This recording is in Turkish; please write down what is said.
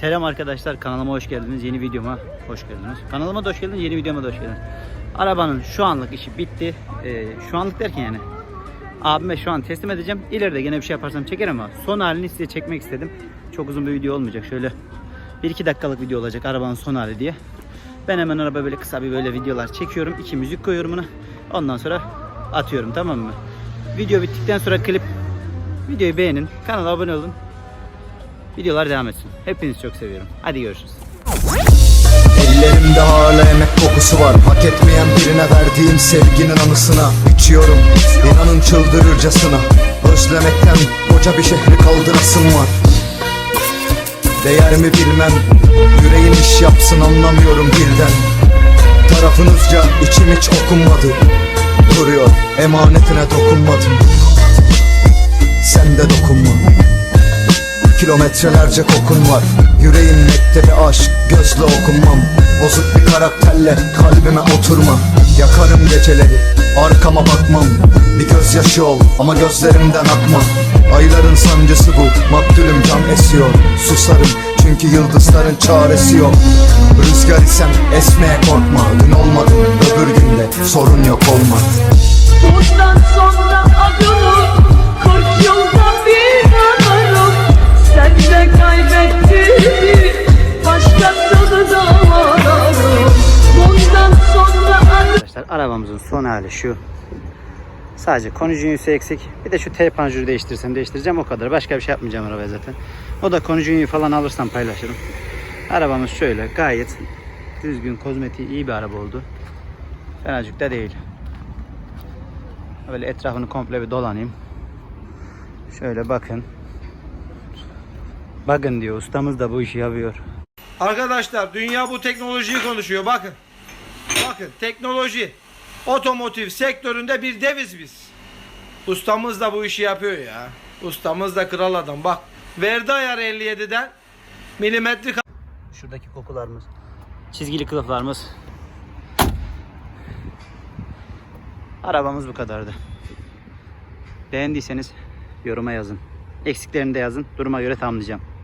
Selam arkadaşlar kanalıma hoş geldiniz. Yeni videoma hoş geldiniz. Kanalıma da hoş geldiniz. Yeni videoma da hoş geldiniz. Arabanın şu anlık işi bitti. Ee, şu anlık derken yani abime şu an teslim edeceğim. İleride gene bir şey yaparsam çekerim ama son halini size çekmek istedim. Çok uzun bir video olmayacak. Şöyle 1-2 dakikalık video olacak arabanın son hali diye. Ben hemen araba böyle kısa bir böyle videolar çekiyorum. İki müzik koyuyorum buna. Ondan sonra atıyorum tamam mı? Video bittikten sonra klip videoyu beğenin. Kanala abone olun. Videolar devam etsin. Hepinizi çok seviyorum. Hadi görüşürüz. Ellerimde hala emek kokusu var. Hak etmeyen birine verdiğim sevginin anısına İçiyorum. İnanın çıldırırcasına. Özlemekten koca bir şehri kaldırasım var. Değer mi bilmem. Yüreğim iş yapsın anlamıyorum birden. Tarafınızca içim hiç okunmadı. Duruyor. Emanetine dokunmadım Kilometrelerce kokun var. Yüreğin mektebi aşk Gözle okunmam. Bozuk bir karakterle kalbime oturma. Yakarım geceleri Arkama bakmam. Bir gözyaşı ol ama gözlerimden akma. Ayların sancısı bu Maktulüm can esiyor. Susarım çünkü yıldızların çaresi yok. Rüzgar isem esmeye korkma. Dün olmadı öbür günde sorun yok olmaz Bundan sonra arabamızın son hali şu. Sadece konjünyüsü eksik. Bir de şu T panjuru değiştirsem değiştireceğim o kadar. Başka bir şey yapmayacağım arabaya zaten. O da konjünyü falan alırsam paylaşırım. Arabamız şöyle gayet düzgün, kozmetiği iyi bir araba oldu. Fenacık da değil. Böyle etrafını komple bir dolanayım. Şöyle bakın. Bakın diyor ustamız da bu işi yapıyor. Arkadaşlar dünya bu teknolojiyi konuşuyor bakın. Bakın teknoloji. Otomotiv sektöründe bir deviz biz. Ustamız da bu işi yapıyor ya. Ustamız da kral adam. Bak verdi ayar 57'den milimetrik Şuradaki kokularımız, çizgili kılıflarımız. Arabamız bu kadardı. Beğendiyseniz yoruma yazın. Eksiklerini de yazın. Duruma göre tamamlayacağım.